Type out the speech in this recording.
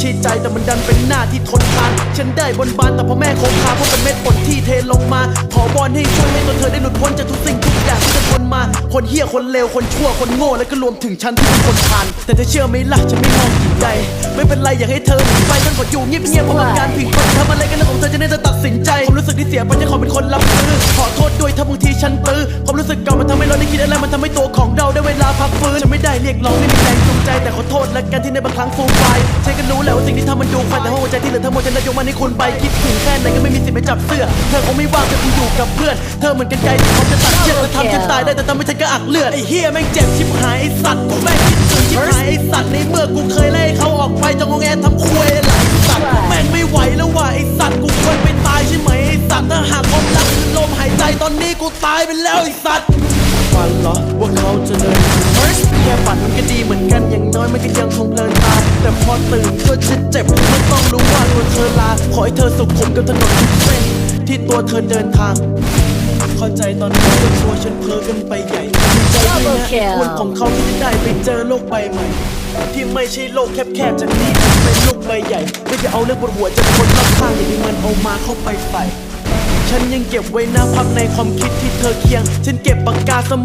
ใช่ใจแต่มันดันเป็นหน้าที่ทนทาน ฉันได้บนบานแต่พ่อแม่คงคาเพราะเป็นเม็ดฝนที่เทลงมา ขอบอลให้ช่วยให้ตัวเธอได้หลุดพ้นจากทุกสิ่งทุกอย่างที่จะทนมา คนเหี้ยคนเลวคนชั่วคนโง่แล้วก็รวมถึงฉันที่เป็นคนผ่าน แต่เธอเชื่อไหมล่ะฉันไม่มองจิตใจ ไม่เป็นไรอยากให้เธอหนีไปมันกดอยู่เงียบๆเพราะมันการผิดกฎทำอะไรกันเรื่องของเธอจะได้จะตัดสินใจความรู้สึกที่เสียไปจะขอเป็นคนรับมือ ษด้วยถ้าบางทีฉันตื้อความรู้สึกเก่ามันทำให้เราได้คิดอะไรมันทำให้ตัวของเราได้เวลาพักฟื้นฉันไม่ได้เรียกร้องไม่มีแรงจูงใจแต่ขอโทษและกันที่ในบางครั้งฟูมไฟใช่ก็รู้แหละว่าสิ่งที่ทำมันดูไปแต่หัวใจที่เหลือทั้งหมดฉันได้ยกมันให้คุณไปคิดถึงแค่ไหนก็ไม่มีสิทธิ์ไปจับเสื้อ เธอคงไม่ว่างเธอคงอยู่กับเพื่อน เธอเหมือนกันไกลที่พร้อมจะตัดเชือกจะทำฉันตายได้แต่ทำให้ฉันก็อักเลือดไอ้เฮียแม่งเจ็บชิบหายไอ้สัตว์กูแม่งคิดถึงชิบหายไอ้สัตว์ในเมื่อกูเคยไล่เขาออกไปจงงแงทำควยหลายสัตว์แม่งไม่ไหวแล้วว่ะไอ้สัตว์กูควรไปตายใช่ไหมไอ้สัตว์ถ้าหาก ตอนนี้กูตายไปแล้วไอ้สัตว์ฝันเหรอว่าเขาจะเดินแค่ฝันมันก็ดีเหมือนกันอย่างน้อยมันก็ยังคงเพลินตาแต่พอตื่นก็จะเจ็บมันต้องรู้ว่าตัวเธอลา ขอให้เธอสุขผมกับถนนทุกเส้นที่ตัวเธอเดินทางเข้าใจตอนนี้ก็ชัวฉันเพ้อกันไปใหญ่ใจด้วยนะคนของเขาที่ได้ไปเจอโลกใบใหม่ ที่ไม่ใช่โลกแคบๆจากนี้เป็นโลกใบใหญ่ไม่จะเอาเรื่องบนหัวจากคนรอบข้างอย่างที่มันเอามาเข้าไปใส่ ฉันยังเก็บไว้นะภาพในความคิดที่เธอเคียง ฉันเก็บปากกาสม